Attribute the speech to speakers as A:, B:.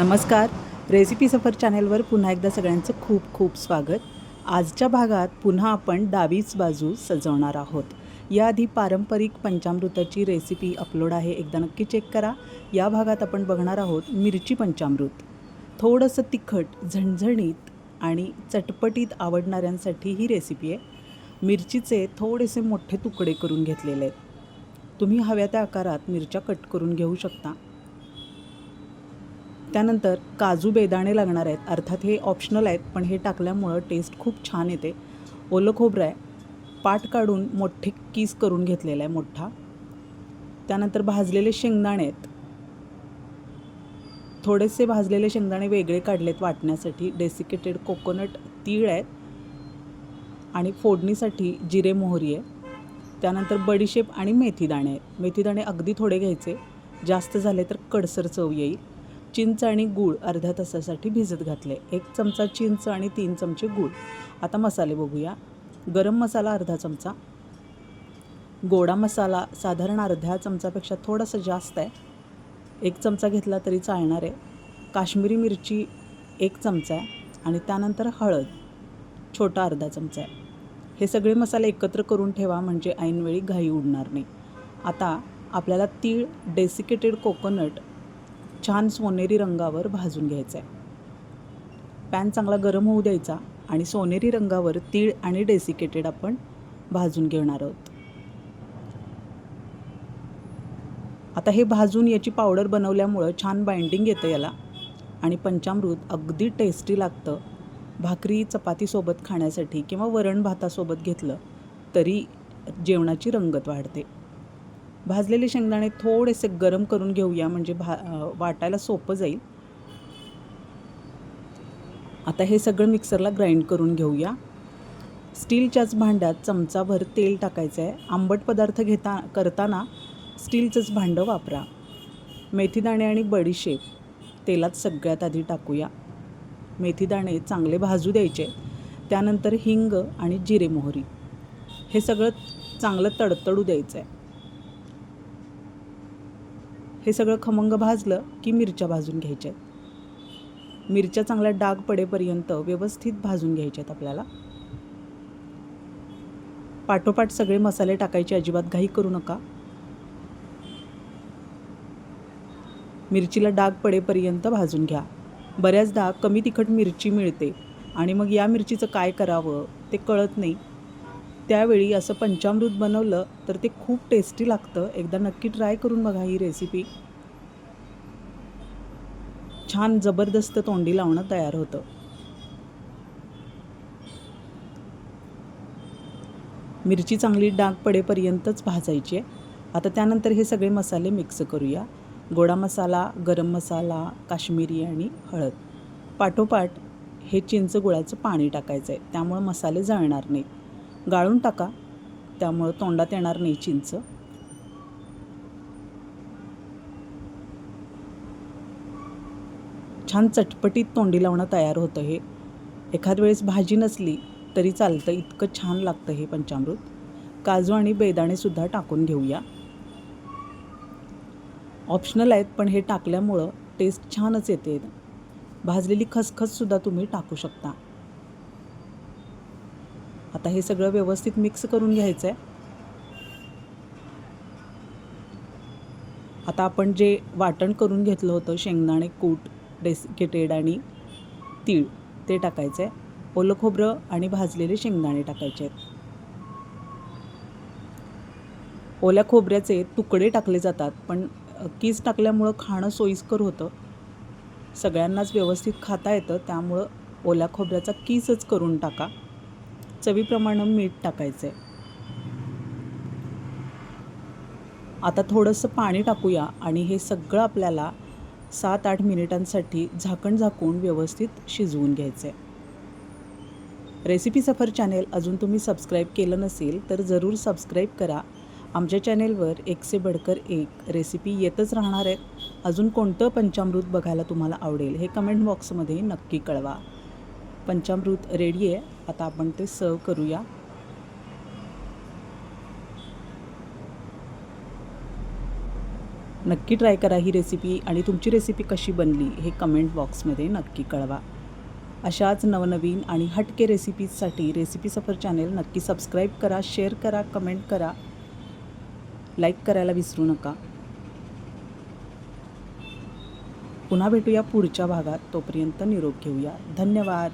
A: नमस्कार. रेसिपी सफर चॅनेलवर पुन्हा एकदा सगळ्यांचं खूप खूप स्वागत. आजच्या भागात पुन्हा आपण डावीच बाजू सजवणार आहोत. याआधी पारंपरिक पंचामृताची रेसिपी अपलोड आहे एकदा नक्की चेक करा. या भागात आपण बघणार आहोत मिरची पंचामृत. थोडंसं तिखट झणझणीत आणि चटपटीत आवडणाऱ्यांसाठी ही रेसिपी आहे. मिरचीचे थोडेसे मोठे तुकडे करून घेतलेले आहेत. तुम्ही हव्या त्या आकारात मिरच्या कट करून घेऊ शकता. त्यानंतर काजू बेदाणे लागणार आहेत. अर्थात हे ऑप्शनल आहेत पण हे टाकल्यामुळं टेस्ट खूप छान येते. ओलं खोबरं आहे. पाट काढून मोठे कीस करून घेतलेला आहे मोठा. त्यानंतर भाजलेले शेंगदाणे आहेत. थोडेसे भाजलेले शेंगदाणे वेगळे काढलेत वाटण्यासाठी. डेसिकेटेड कोकोनट तीळ आहेत. आणि फोडणीसाठी जिरे मोहरी आहे. त्यानंतर बडीशेप आणि मेथीदाणे आहेत. मेथीदाणे अगदी थोडे घ्यायचे. जास्त झाले तर कडसर चव येईल. चिंच आणि गूळ अर्ध्या तासासाठी भिजत घातले. एक चमचा चिंच आणि तीन चमचे गूळ. आता मसाले बघूया. गरम मसाला अर्धा चमचा. गोडा मसाला साधारण अर्ध्या चमचापेक्षा थोडासा जास्त आहे. एक चमचा घेतला तरी चालणार आहे. काश्मीरी मिरची एक चमचा आहे आणि त्यानंतर हळद छोटा अर्धा चमचा आहे. हे सगळे मसाले एकत्र करून ठेवा म्हणजे ऐनवेळी घाई उडणार नाही. आता आपल्याला तीळ डेसिकेटेड कोकोनट छान सोनेरी रंगावर भाजून घ्यायचं आहे पॅन चांगला गरम होऊ द्यायचा आणि सोनेरी रंगावर तीळ आणि डेसिकेटेड आपण भाजून घेणार आहोत. आता हे भाजून याची पावडर बनवल्यामुळं छान बाइंडिंग येतं याला आणि पंचामृत अगदी टेस्टी लागतं. भाकरी चपातीसोबत खाण्यासाठी किंवा वरण भातासोबत घेतलं तरी जेवणाची रंगत वाढते. भाजलेले शेंगदाणे थोडेसे गरम करून घेऊया म्हणजे भा वाटायला सोपं जाईल. आता हे सगळं मिक्सरला ग्राइंड करून घेऊया. स्टीलच्याच भांड्यात चमचाभर तेल टाकायचं आहे. आंबट पदार्थ घेता करताना स्टीलचंच भांडं वापरा. मेथीदाणे आणि बडीशेप तेलात सगळ्यात आधी टाकूया. मेथीदाणे चांगले भाजू द्यायचे. त्यानंतर हिंग आणि जिरे मोहरी. हे सगळं चांगलं तडतडू द्यायचं आहे हे सगळं खमंग भाजलं की मिरच्या भाजून घ्यायच्या आहेत. मिरच्या चांगल्या डाग पडेपर्यंत व्यवस्थित भाजून घ्यायच्या आहेत आपल्याला. पाठोपाठ सगळे मसाले टाकायचे अजिबात घाई करू नका. मिरचीला डाग पडेपर्यंत भाजून घ्या. बऱ्याचदा कमी तिखट मिरची मिळते आणि मग या मिरचीचं काय करावं ते कळत नाही. त्यावेळी असं पंचामृत बनवलं तर ते खूप टेस्टी लागतं. एकदा नक्की ट्राय करून बघा ही रेसिपी छान जबरदस्त तोंडी लावणं तयार होतं. मिरची चांगली डाग पडेपर्यंतच भाजायची आहे. आता त्यानंतर हे सगळे मसाले मिक्स करूया. गोडा मसाला गरम मसाला काश्मीरी आणि हळद. पाठोपाठ हे चिंच गुळाचं पाणी टाकायचं आहे त्यामुळं मसाले जळणार नाहीत गाळून टाका. त्यामुळं तोंडात येणार नाही चिंच. छान चटपटीत तोंडी लावणं तयार होतं हे. एखाद वेळेस भाजी नसली तरी चालतं इतकं छान लागतं हे पंचामृत. काजू आणि बेदाणेसुद्धा टाकून घेऊया. ऑप्शनल आहेत पण हे टाकल्यामुळं टेस्ट छानच येते. भाजलेली खसखससुद्धा तुम्ही टाकू शकता. आता हे सगळं व्यवस्थित मिक्स करून घ्यायचं आहे आता आपण जे वाटण करून घेतलं होतं शेंगदाणे कूट डेसिकेटेड आणि तीळ ते टाकायचं आहे ओलं खोबरं आणि भाजलेले शेंगदाणे टाकायचे आहेत. ओल्या खोबऱ्याचे तुकडे टाकले जातात पण कीस टाकल्यामुळं खाणं सोयीस्कर होतं. सगळ्यांनाच व्यवस्थित खाता येतं त्यामुळं ओल्या खोबऱ्याचा कीसच करून टाका. चवीप्रमाणे मीठ टाकायचं आहे आता थोडंसं पाणी टाकूया आणि हे सगळं आपल्याला सात आठ मिनिटांसाठी झाकण झाकून व्यवस्थित शिजवून घ्यायचं आहे रेसिपी सफर चॅनेल अजून तुम्ही सबस्क्राईब केलं नसेल तर जरूर सबस्क्राईब करा. आमच्या चॅनेलवर एक से बडकर एक रेसिपी येतच राहणार आहेत अजून कोणतं पंचामृत बघायला तुम्हाला आवडेल हे कमेंट बॉक्समध्ये नक्की कळवा. पंचामृत रेडी आहे. आता आपण ते सर्व करूया. नक्की ट्राय करा ही रेसिपी आणि तुमची रेसिपी कशी बनली हे कमेंट बॉक्समध्ये नक्की कळवा. अशाच नवनवीन आणि हटके रेसिपीजसाठी रेसिपी सफर चॅनेल नक्की सबस्क्राईब करा शेअर करा कमेंट करा. लाईक करायला विसरू नका. पुन्हा भेटूया पुढच्या भागात. तोपर्यंत निरोप घेऊया. धन्यवाद.